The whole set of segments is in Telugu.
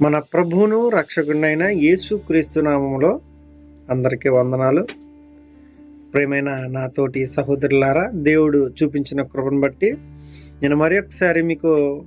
మన ప్రభువును రక్షకుడైన యేసు క్రీస్తు నామములో అందరికీ వందనాలు. ప్రేమైన నా తోటి సహోదరులారా దేవుడు చూపించిన కృపను బట్టి నేను మరి ఒకసారి మీకు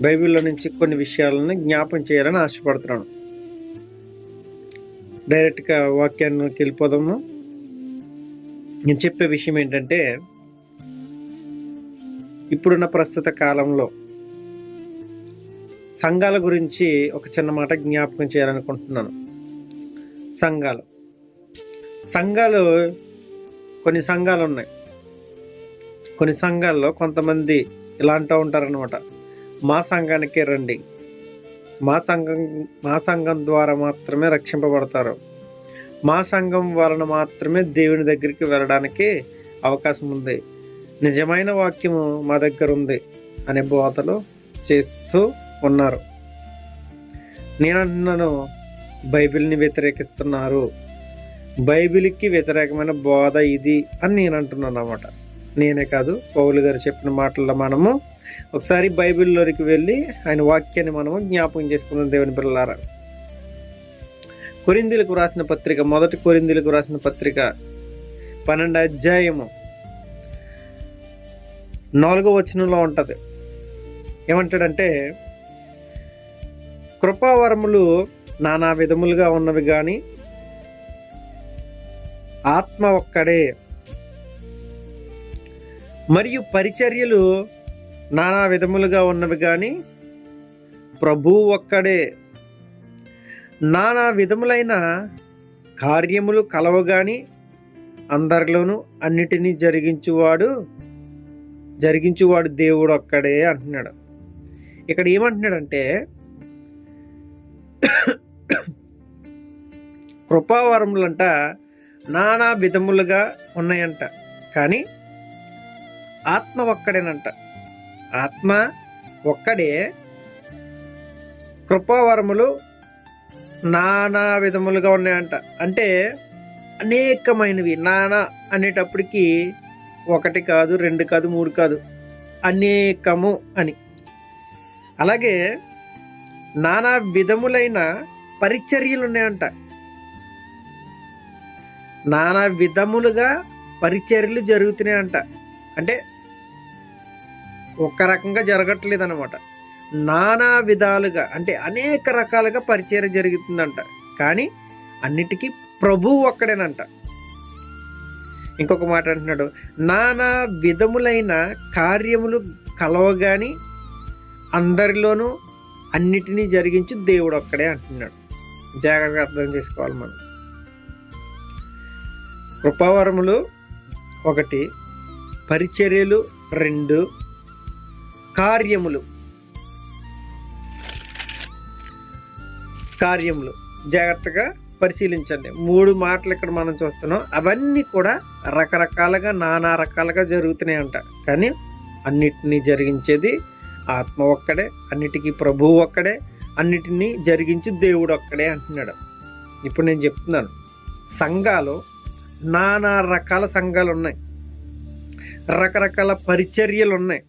బైబిల్లో నుంచి కొన్ని విషయాలను జ్ఞాపం చేయాలని ఆశపడుతున్నాను. డైరెక్ట్గా వాక్యానికి వెళ్ళిపోదాము. నేను చెప్పే విషయం ఏంటంటే ఇప్పుడున్న ప్రస్తుత కాలంలో సంఘాల గురించి ఒక చిన్న మాట జ్ఞాపకం చేయాలనుకుంటున్నాను. సంఘాలు. సంఘాలు కొన్ని సంఘాలు ఉన్నాయి. కొన్ని సంఘాల్లో కొంతమంది ఇలా అంటూ ఉంటారనమాట మా సంఘానికి రండి. మా సంఘం మా సంఘం ద్వారా మాత్రమే రక్షింపబడతారు. మా సంఘం వలన మాత్రమే దేవుని దగ్గరికి వెళ్ళడానికి అవకాశం ఉంది. నిజమైన వాక్యము మా దగ్గర ఉంది అనే బోధలు చేస్తూ ఉన్నారు. నేను అంటున్నాను బైబిల్ని వ్యతిరేకిస్తున్నారు. బైబిల్కి వ్యతిరేకమైన బోధ ఇది అని నేను అంటున్నాను అనమాట నేనే కాదు పౌలు గారు చెప్పిన మాటల్లో మనము ఒకసారి బైబిల్లోకి వెళ్ళి ఆయన వాక్యాన్ని మనము జ్ఞాపకం చేసుకున్నాం దేవుని పిల్లలారా కొరిందీలకు రాసిన పత్రిక మొదటి కొరిందీలకు రాసిన పత్రిక పన్నెండు అధ్యాయము నాలుగో వచనంలో ఉంటుంది. ఏమంటాడంటే కృపావరములు నానా విధములుగా ఉన్నవి కానీ ఆత్మ ఒక్కడే. మరియు పరిచర్యలు నానా విధములుగా ఉన్నవి కానీ ప్రభు ఒక్కడే. నానా విధములైన కార్యములు కలవు కానీ అందరిలోనూ అన్నిటినీ జరిగించువాడు జరిగించువాడు దేవుడు ఒక్కడే అంటున్నాడు. ఇక్కడ ఏమంటున్నాడంటే కృపావరములంట నానా విధములుగా ఉన్నాయంట. కానీ ఆత్మ ఒక్కడేనంట. ఆత్మ ఒక్కడే కృపావరములు నానా విధములుగా ఉన్నాయంట. అంటే అనేకమైనవి. నానా అనేటప్పటికీ ఒకటి కాదు రెండు కాదు మూడు కాదు. అనేకము అని. అలాగే నానా విధములైన పరిచర్యలు ఉన్నాయంట నానా విధములుగా పరిచర్యలు జరుగుతున్నాయంట. అంటే ఒక రకంగా జరగట్లేదు అనమాట నానా విధాలుగా అంటే అనేక రకాలుగా పరిచర్య జరుగుతుందంట. కానీ అన్నిటికీ ప్రభు ఒక్కడేనంట. ఇంకొక మాట అంటున్నాడు నానా విధములైన కార్యములు కలవగాని అందరిలోనూ అన్నిటినీ జరిగించి దేవుడు ఒక్కడే అంటున్నాడు. జాగ్రత్తగా అర్థం చేసుకోవాలి మనం. కృపావరములు ఒకటి పరిచర్యలు రెండు కార్యములు. కార్యములు. జాగ్రత్తగా పరిశీలించండి. మూడు మాటలు ఇక్కడ మనం చూస్తున్నాం. అవన్నీ కూడా రకరకాలుగా నానా రకాలుగా జరుగుతున్నాయి అంట కానీ అన్నిటినీ జరిగించేది ఆత్మ ఒక్కడే అన్నిటికీ ప్రభువు ఒక్కడే అన్నిటినీ జరిగించి దేవుడు ఒక్కడే అంటున్నాడు. ఇప్పుడు నేను చెప్తున్నాను. సంఘాలు నానా రకాల సంఘాలు ఉన్నాయి. రకరకాల పరిచర్యలు ఉన్నాయి.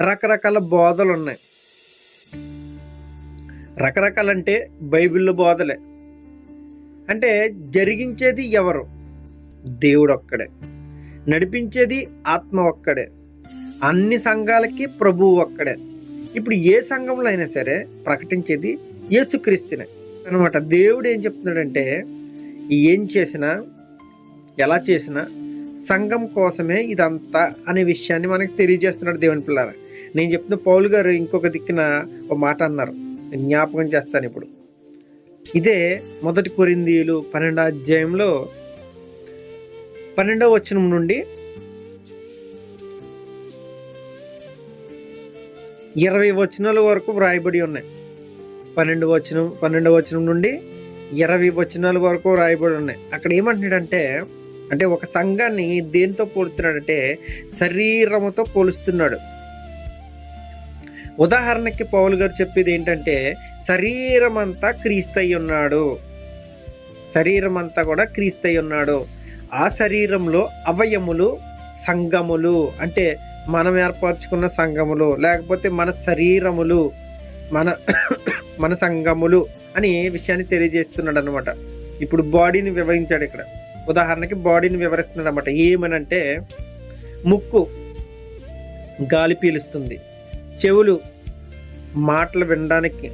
రకరకాల బోధలు ఉన్నాయి. రకరకాలంటే బైబిల్ బోధలే. అంటే జరిగించేది ఎవరు? దేవుడు ఒక్కడే. నడిపించేది ఆత్మ ఒక్కడే. అన్ని సంఘాలకి ప్రభువు ఒక్కడే. ఇప్పుడు ఏ సంఘంలో అయినా సరే ప్రకటించేది యేసుక్రీస్తునే. అనమాట దేవుడు ఏం చెప్తున్నాడంటే ఏం చేసినా ఎలా చేసినా సంఘం కోసమే ఇదంతా అనే విషయాన్ని మనకు తెలియజేస్తున్నాడు దేవుని పిల్లల. నేను చెప్తున్న పౌలు గారు ఇంకొక దిక్కున ఒక మాట అన్నారు. నేను జ్ఞాపకం చేస్తాను ఇప్పుడు. ఇదే మొదటి కొరిందీలు పన్నెండో అధ్యాయంలో పన్నెండవ వచనం నుండి ఇరవై వచనాల వరకు వ్రాయబడి ఉన్నాయి. పన్నెండు వచనం పన్నెండు వచనం నుండి ఇరవై వచనాల వరకు రాయబడి ఉన్నాయి. అక్కడ ఏమంటున్నాడంటే అంటే ఒక సంఘాన్ని దేంతో పోలుస్తున్నాడంటే శరీరముతో పోలుస్తున్నాడు. ఉదాహరణకి పౌలు గారు చెప్పేది ఏంటంటే శరీరం అంతా క్రీస్తయి ఉన్నాడు. శరీరం అంతా కూడా క్రీస్తయి ఉన్నాడు. ఆ శరీరంలో అవయములు సంఘములు అంటే మనం ఏర్పరచుకున్న సంఘములు లేకపోతే మన శరీరములు మన మన సంఘములు అని విషయాన్ని తెలియజేస్తున్నాడు అనమాట ఇప్పుడు బాడీని వివరించాడు ఇక్కడ. ఉదాహరణకి బాడీని వివరిస్తున్నాడు అనమాట ఏమనంటే ముక్కు గాలి పీలుస్తుంది. చెవులు మాటలు వినడానికి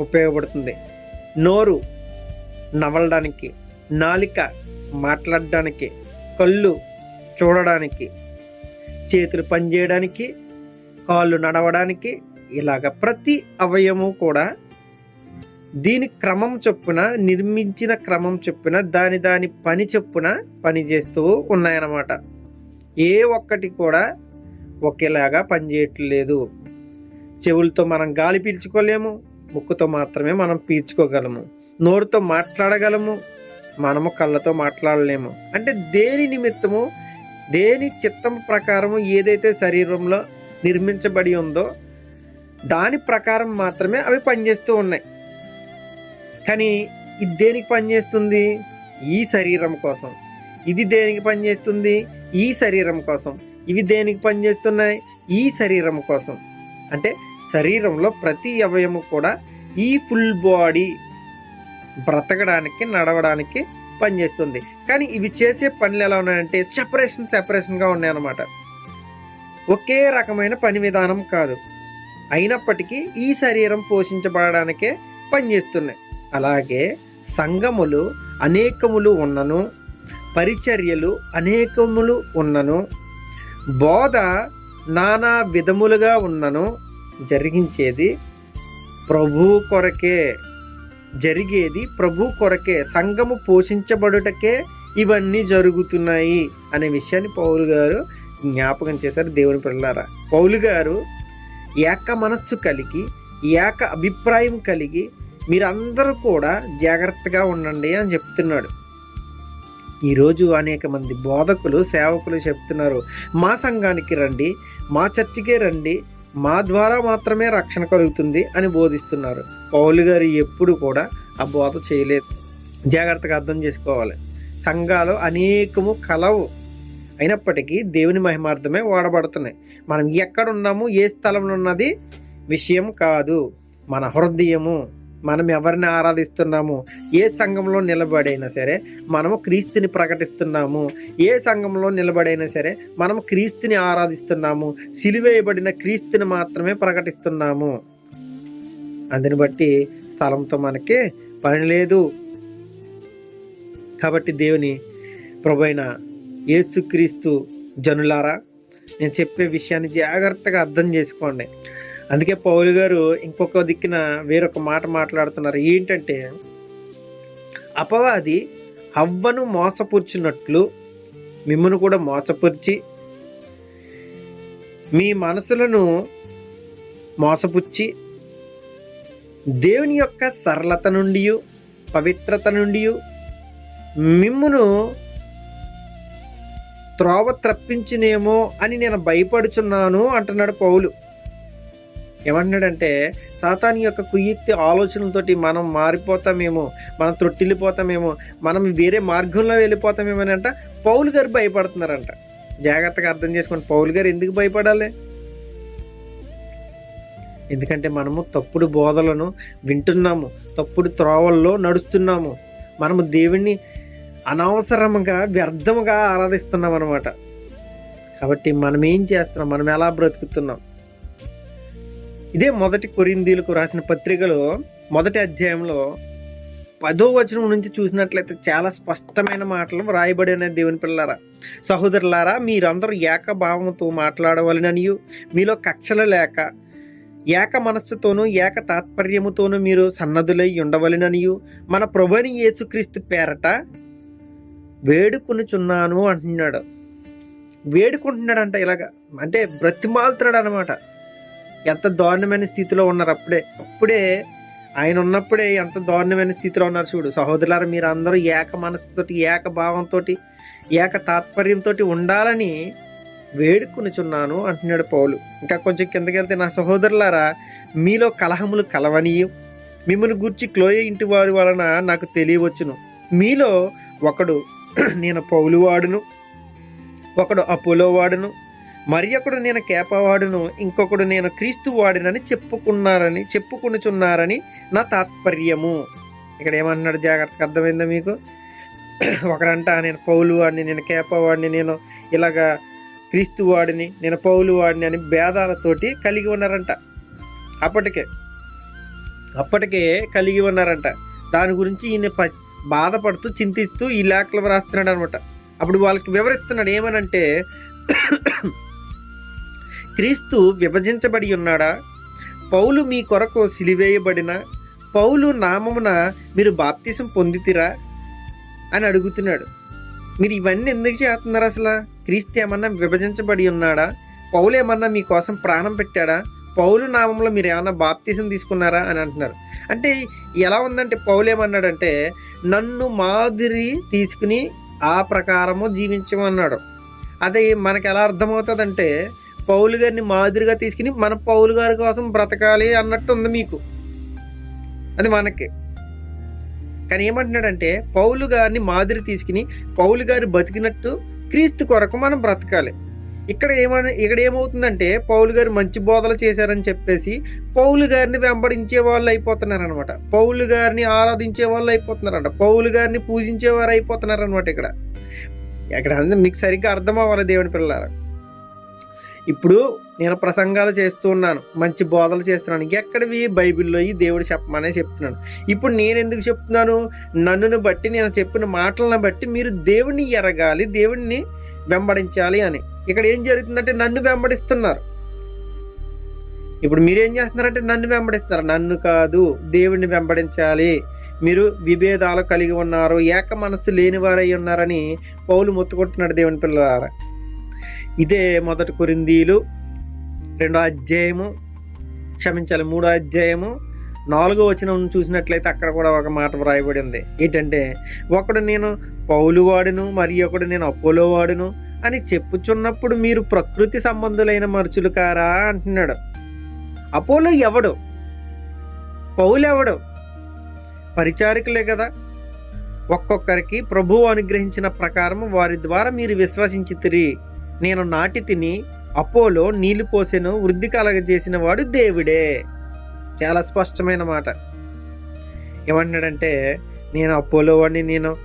ఉపయోగపడుతుంది. నోరు నవలడానికి నాలిక మాట్లాడడానికి కళ్ళు చూడడానికి చేతులు పనిచేయడానికి కాళ్ళు నడవడానికి ఇలాగ ప్రతి అవయము కూడా దీని క్రమం చొప్పున నిర్మించిన క్రమం చొప్పున దాని దాని పని చొప్పున పనిచేస్తూ ఉన్నాయన్నమాట. ఏ ఒక్కటి కూడా ఒకేలాగా పనిచేయట్లేదు. చెవులతో మనం గాలి పీల్చుకోలేము ముక్కుతో మాత్రమే మనం పీల్చుకోగలము. నోరుతో మాట్లాడగలము మనము కళ్ళతో మాట్లాడలేము. అంటే దేని నిమిత్తము దేని చిత్తం ప్రకారం ఏదైతే శరీరంలో నిర్మించబడి ఉందో దాని ప్రకారం మాత్రమే అవి పనిచేస్తూ ఉన్నాయి. కానీ ఇది దేనికి పనిచేస్తుంది? ఈ శరీరం కోసం. ఇది దేనికి పనిచేస్తుంది? ఈ శరీరం కోసం. ఇవి దేనికి పనిచేస్తున్నాయి? ఈ శరీరం కోసం. అంటే శరీరంలో ప్రతి అవయము కూడా ఈ ఫుల్ బాడీ బ్రతకడానికి నడవడానికి పనిచేస్తుంది కానీ ఇవి చేసే పనులు ఎలా ఉన్నాయంటే సెపరేషన్ సెపరేషన్గా ఉన్నాయన్నమాట. ఒకే రకమైన పని విధానం కాదు. అయినప్పటికీ ఈ శరీరం పోషించబడడానికే పనిచేస్తున్నాయి అలాగే సంఘములు అనేకములు ఉన్నను పరిచర్యలు అనేకములు ఉన్నను బోధ నానా విధములుగా ఉన్నను జరిగించేది ప్రభు కొరకే. జరిగేది ప్రభు కొరకే సంఘము పోషించబడుటకే ఇవన్నీ జరుగుతున్నాయి అనే విషయాన్ని పౌలు గారు జ్ఞాపకం చేశారు దేవుని పిల్లారా పౌలు గారు ఏక మనస్సు కలిగి ఏక అభిప్రాయం కలిగి మీరందరూ కూడా జాగ్రత్తగా ఉండండి అని చెప్తున్నాడు. ఈరోజు అనేక మంది బోధకులు సేవకులు చెప్తున్నారు మా సంఘానికి రండి మా చర్చికే రండి మా ద్వారా మాత్రమే రక్షణ కలుగుతుంది అని బోధిస్తున్నారు. పౌలు గారు ఎప్పుడు కూడా ఆ బోధ చేయలేదు. జాగ్రత్తగా అర్థం చేసుకోవాలి. సంఘాలు అనేకము కలవు. అయినప్పటికీ దేవుని మహిమార్థమే వాడబడుతున్నాయి. మనం ఎక్కడ ఉన్నాము ఏ స్థలంలో ఉన్నది విషయం కాదు. మన హృదయము మనం ఎవరిని ఆరాధిస్తున్నాము? ఏ సంఘంలో నిలబడైనా సరే మనము క్రీస్తుని ప్రకటిస్తున్నాము. ఏ సంఘంలో నిలబడైనా సరే మనము క్రీస్తుని ఆరాధిస్తున్నాము. సిలివేయబడిన క్రీస్తుని మాత్రమే ప్రకటిస్తున్నాము. అందుని బట్టి స్థలంతో మనకి పని లేదు. కాబట్టి దేవుని ప్రభైన యేసుక్రీస్తు జనులారా నేను చెప్పే విషయాన్ని జాగ్రత్తగా అర్థం చేసుకోండి. అందుకే పౌలు గారు ఇంకొక దిక్కున వేరొక మాట మాట్లాడుతున్నారు. ఏంటంటే అపవాది హవ్వను మోసపుర్చినట్లు మిమ్మను కూడా మోసపుర్చి మీ మనసులను మోసపుచ్చి దేవుని యొక్క సరళత నుండి పవిత్రత నుండి మిమ్మును త్రోవ త్రప్పించినేమో అని నేను భయపడుచున్నాను అంటున్నాడు పౌలు. ఏమంటున్నాడంటే సాతాని యొక్క కుయుక్తి ఆలోచనలతోటి మనం మారిపోతామేమో మనం తొట్టిల్లిపోతామేమో మనం వేరే మార్గంలో వెళ్ళిపోతామేమో అని అంట. పౌలు గారు భయపడుతున్నారంట. జాగ్రత్తగా అర్థం చేసుకోండి పౌలు గారు ఎందుకు భయపడాలి? ఎందుకంటే మనము తప్పుడు బోధలను వింటున్నాము తప్పుడు త్రోవల్లో నడుస్తున్నాము. మనము దేవుణ్ణి అనవసరంగా వ్యర్థముగా ఆరాధిస్తున్నాం అనమాట కాబట్టి మనం ఏం చేస్తున్నాం? మనం ఎలా బ్రతుకుతున్నాం? ఇదే మొదటి కొరిందీలకు రాసిన పత్రికలో మొదటి అధ్యాయంలో పదో వచనం నుంచి చూసినట్లయితే చాలా స్పష్టమైన మాటలు వ్రాయబడిన దేవుని పిల్లలారా సహోదరులారా మీరందరూ ఏకభావంతో మాట్లాడవలననియు. మీలో కక్షలు లేక ఏక మనస్సుతోనూ ఏక తాత్పర్యముతోనూ మీరు సన్నదులై ఉండవలననియు. మన ప్రభుని యేసుక్రీస్తు పేరట వేడుకొనుచున్నాను అంటున్నాడు. వేడుకుంటున్నాడంట ఇలాగ. అంటే బ్రతిమాలుతున్నాడు అనమాట ఎంత దారుణమైన స్థితిలో ఉన్నారు అప్పుడే. అప్పుడే ఆయన ఉన్నప్పుడే ఎంత దారుణమైన స్థితిలో ఉన్నారు చూడు. సహోదరులారా మీరు అందరూ ఏక మనసుతోటి ఏక భావంతో ఏక తాత్పర్యంతో ఉండాలని వేడుకొనిచున్నాను అంటున్నాడు పౌలు. ఇంకా కొంచెం కిందకి వెళ్తే నా సహోదరులారా మీలో కలహములు కలవనీయం. మిమ్మల్ని గుర్చి క్లోయ ఇంటి వారి వలన నాకు తెలియవచ్చును. మీలో ఒకడు నేను పౌలు వాడును. ఒకడు అపోలో వాడును. మరి ఒకడు నేను కేపవాడును ఇంకొకడు నేను క్రీస్తు వాడినని చెప్పుకున్నారని చెప్పుకునుచున్నారని నా తాత్పర్యము. ఇక్కడ ఏమన్నాడు? జాగ్రత్తగా అర్థమైందా మీకు? ఒకడంట నేను పౌలు వాడిని నేను కేపవాడిని నేను ఇలాగా క్రీస్తు వాడిని నేను పౌలు వాడిని అని భేదాలతోటి కలిగి ఉన్నారంట. అప్పటికే అప్పటికే కలిగి ఉన్నారంట. దాని గురించి ఈయన ప- బాధపడుతూ చింతిస్తూ ఈ లేఖలు రాస్తున్నాడు అనమాట అప్పుడు వాళ్ళకి వివరిస్తున్నాడు ఏమనంటే క్రీస్తు విభజించబడి ఉన్నాడా? పౌలు మీ కొరకు సిలివేయబడిన? పౌలు నామమున మీరు బాప్తిసం పొందితిరా? అని అడుగుతున్నాడు. మీరు ఇవన్నీ ఎందుకు చేస్తున్నారు అసలు? క్రీస్తు ఏమన్నా విభజించబడి ఉన్నాడా? పౌలు ఏమన్నా మీకోసం ప్రాణం పెట్టాడా? పౌలు నామంలో మీరు ఏమన్నా బాప్తీసం తీసుకున్నారా? అని అంటున్నారు. అంటే ఎలా ఉందంటే పౌలు ఏమన్నాడంటే నన్ను మాదిరి తీసుకుని ఆ ప్రకారము జీవించమన్నాడు. అది మనకి ఎలా అర్థమవుతుందంటే పౌలు గారిని మాదిరిగా తీసుకుని మన పౌలు గారి కోసం బ్రతకాలి అన్నట్టు ఉంది మీకు. అది మనకి. కానీ ఏమంటున్నాడంటే పౌలు గారిని మాదిరి తీసుకుని పౌలు గారు బతికినట్టు క్రీస్తు కొరకు మనం బ్రతకాలి. ఇక్కడ ఏమని ఇక్కడ ఏమవుతుందంటే పౌలు గారు మంచి బోధలు చేశారని చెప్పేసి పౌలు గారిని వెంబడించే వాళ్ళు అయిపోతున్నారనమాట పౌలు గారిని ఆరాధించే వాళ్ళు అయిపోతున్నారంట పౌలు గారిని పూజించేవారు అయిపోతున్నారు అనమాట ఇక్కడ. ఇక్కడ అందరూ మీకు సరిగ్గా అర్థం అవ్వాలి దేవుని పిల్లలారా. ఇప్పుడు నేను ప్రసంగాలు చేస్తూ ఉన్నాను మంచి బోధలు చేస్తున్నాను. ఎక్కడివి? బైబిల్లో ఈ దేవుడు చెప్పమనే చెప్తున్నాను ఇప్పుడు నేను ఎందుకు చెప్తున్నాను? నన్నును బట్టి నేను చెప్పిన మాటలను బట్టి మీరు దేవుణ్ణి ఎరగాలి దేవుణ్ణి వెంబడించాలి అని. ఇక్కడ ఏం జరుగుతుందంటే నన్ను వెంబడిస్తున్నారు. ఇప్పుడు మీరేం చేస్తున్నారంటే నన్ను వెంబడిస్తారు నన్ను కాదు దేవుణ్ణి వెంబడించాలి. మీరు విభేదాలు కలిగి ఉన్నారు ఏక మనస్సు లేని వారై ఉన్నారని పౌలు మొత్తుకుంటున్నాడు దేవుని పిల్లలారా. ఇదే మొదటి కొరిందీలు రెండో అధ్యాయము క్షమించాలి మూడో అధ్యాయము నాలుగో వచనం చూసినట్లయితే అక్కడ కూడా ఒక మాట వ్రాయబడి ఉంది. ఏంటంటే ఒకడు నేను పౌలువాడును మరి ఒకడు నేను అపోలో అని చెప్పుచున్నప్పుడు మీరు ప్రకృతి సంబంధులైన మనుషులు కారా? అంటున్నాడు. అపోలో ఎవడు? పౌలు ఎవడు? పరిచారికులే కదా. ఒక్కొక్కరికి ప్రభువు అనుగ్రహించిన ప్రకారం వారి ద్వారా మీరు విశ్వసించితిరి. నేను నాటి తిని అపోలో నీళ్ళు పోసెను వృద్ధి కలగజేసిన వాడు దేవుడే. చాలా స్పష్టమైన మాట. ఏమంటున్నాడంటే నేను అపోలో వాడిని నేను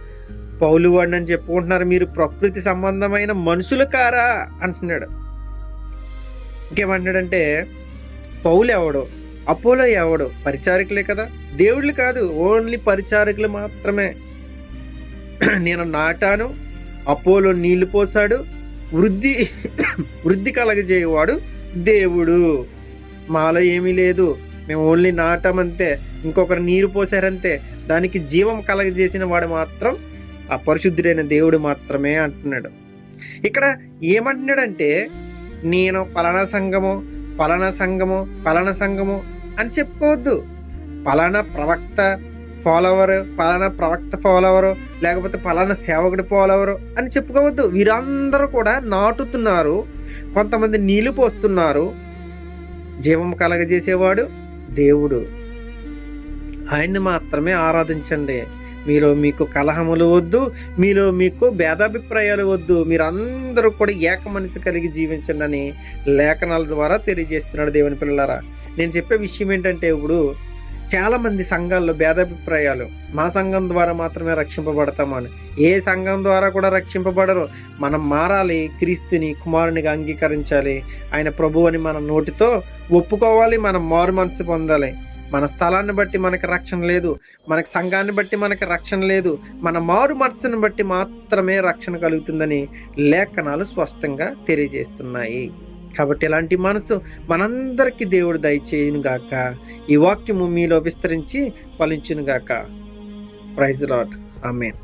పౌలు వాడిని అని చెప్పుకుంటున్నారు. మీరు ప్రకృతి సంబంధమైన మనుషులు కారా? అంటున్నాడు. ఇంకేమంటున్నాడంటే పౌలు ఎవడో అపోలో ఎవడు పరిచారకులే కదా? దేవుళ్ళు కాదు ఓన్లీ పరిచారకులు మాత్రమే. నేను నాటాను అపోలో నీళ్ళు పోసాడు వృద్ధి వృద్ధి కలగజేయవాడు దేవుడు. మాలో ఏమీ లేదు. మేము ఓన్లీ నాటమంతే ఇంకొకరు నీరు పోసారంతే. దానికి జీవం కలగజేసిన వాడు మాత్రం ఆ పరిశుద్ధుడైన దేవుడు మాత్రమే అంటున్నాడు. ఇక్కడ ఏమంటున్నాడంటే నేను పలానా సంఘము పలానా సంఘము పలానా సంఘము అని చెప్పుకోవద్దు. పలానా ప్రవక్త ఫాలోవరు పలానా ప్రవక్త ఫాలోవరు లేకపోతే పలానా సేవకుడి ఫాలోవరు అని చెప్పుకోవద్దు. వీరందరూ కూడా నాటుతున్నారు. కొంతమంది నీళ్ళు పోస్తున్నారు. జీవం కలగజేసేవాడు దేవుడు. ఆయన్ని మాత్రమే ఆరాధించండి. మీలో మీకు కలహములు వద్దు మీలో మీకు భేదాభిప్రాయాలు వద్దు. మీరందరూ కూడా ఏక మనసు కలిగి జీవించండి అని లేఖనాల ద్వారా తెలియజేస్తున్నాడు దేవుని పిల్లలారా. నేను చెప్పే విషయం ఏంటంటే ఇప్పుడు చాలా మంది సంఘాల్లో భేదాభిప్రాయాలు. మా సంఘం ద్వారా మాత్రమే రక్షింపబడతామని. ఏ సంఘం ద్వారా కూడా రక్షింపబడరు. మనం మారాలి క్రీస్తుని కుమారునిగా అంగీకరించాలి. ఆయన ప్రభు అని మన నోటితో ఒప్పుకోవాలి మనం మారు మనసు పొందాలి. మన స్థలాన్ని బట్టి మనకి రక్షణ లేదు. మనకి సంఘాన్ని బట్టి మనకి రక్షణ లేదు. మన మారు మనసును బట్టి మాత్రమే రక్షణ కలుగుతుందని లేఖనాలు స్పష్టంగా తెలియజేస్తున్నాయి. కాబట్టి ఇలాంటి మనసు మనందరికీ దేవుడు దయచేయునుగాక. ఈ వాక్యము మీలో విస్తరించి ఫలించునుగాక. Praise lot amen.